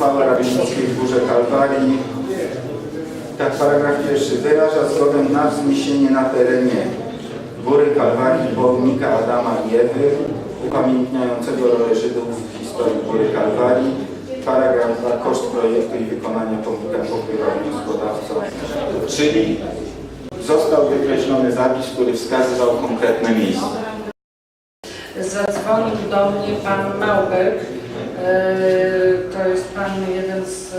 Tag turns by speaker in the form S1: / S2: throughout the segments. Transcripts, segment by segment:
S1: uchwała Rady Miejskiej w Górze Kalwarii. Tak, paragraf pierwszy. Wyraża zgodę na wzniesienie na terenie Góry Kalwarii pomnika Adama i Ewy upamiętniającego rolę Żydów w historii Góry Kalwarii. Paragraf 2. Koszt projektu i wykonania pomnika pokrywa wnioskodawca. Czyli został wykreślony zapis, który wskazywał konkretne miejsce.
S2: Zadzwonił do mnie pan Małberg, e, to jest pan jeden z e,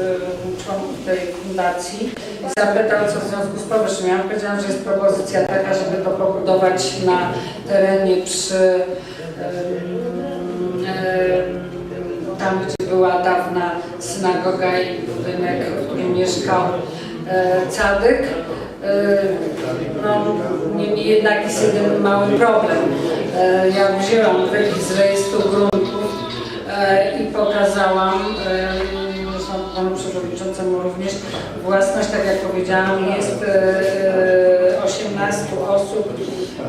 S2: członków tej fundacji zapytał, co w związku z powyższym. Ja powiedziałam, że jest propozycja taka, żeby to pobudować na terenie przy em, tam, gdzie była dawna synagoga i budynek, w którym mieszkał e, Cadyk. E, No, niemniej jednak jest jeden mały problem. E, Ja wzięłam wykaz z rejestru gruntów e, pokazałam e, panu przewodniczącemu również własność, tak jak powiedziałam, jest e, 18 osób,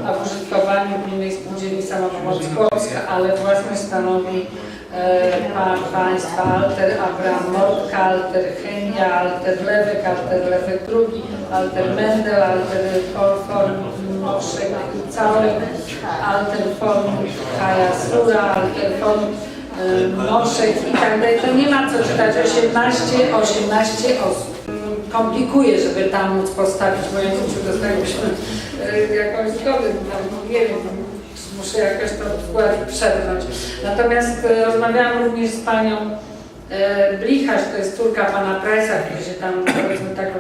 S2: a w użytkowaniu Gminnej Spółdzielni Samopomocy Polska, ale własność stanowi e, pa, państwa Alter Abraham Mortka, Alter Chemia, Alter Lewek, Alter Lewek II, Alter Mendel, Alter Form Moszek cały, Alter Form Kaja Sura, Alter Form Moszek i tak dalej. To nie ma co czytać, 18, 18 osób. Komplikuje, żeby tam móc postawić życiu, dostalibyśmy e, jakąś zgodę, tam, nie wiem, muszę jakoś to wkład przerwać. Natomiast e, rozmawiałam również z panią e, Blichasz, to jest córka pana Prajsa, który się tam powiedzmy tak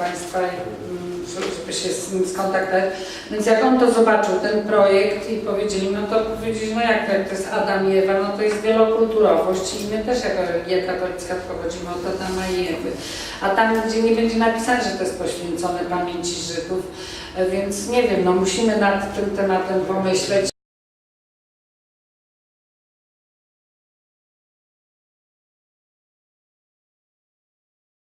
S2: państwa, mm, żeby się z nim skontaktować. Więc jak on to zobaczył, ten projekt i powiedzieli, no to powiedzieli, no jak to, jak to jest Adam i Ewa, no to jest wielokulturowość i my też jako religia katolicka pochodzimy od Adama i Ewy. A tam, gdzie nie będzie napisane, że to jest poświęcone pamięci Żydów, e, więc nie wiem, no musimy nad tym tematem pomyśleć.